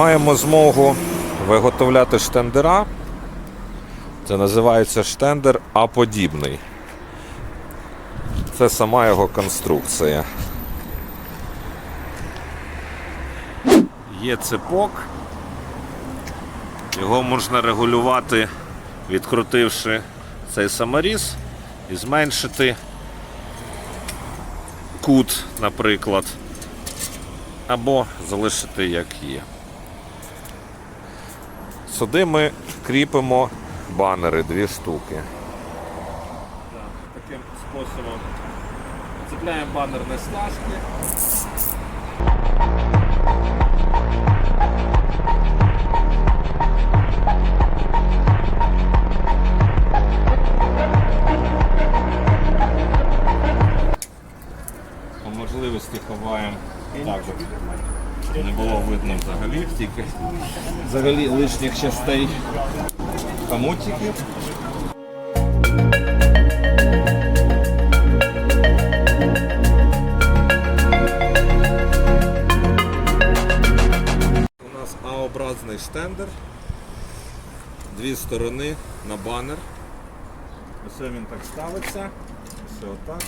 Маємо змогу виготовляти штендера. Це називається штендер А-подібний. Це сама його конструкція. Є цепок. Його можна регулювати, відкрутивши цей саморіз і зменшити кут, наприклад, або залишити як є. Сюди ми кріпимо банери, дві штуки. Таким способом цепляємо банерні стяжки. По можливості ховаємо так, не було видно взагалі, тільки взагалі лишніх частей хомутиків. У нас А-образний штендер. Дві сторони на банер. Ось він так ставиться. Все отак.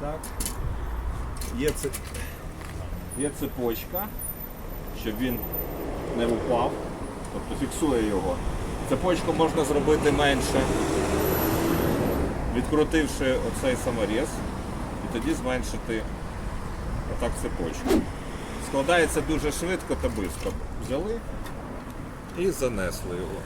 Так. Є, це... Є цепочка, щоб він не упав. Тобто фіксує його. Цепочку можна зробити менше, відкрутивши оцей саморіз і тоді зменшити отак цепочку. Складається дуже швидко та швидко. Взяли і занесли його.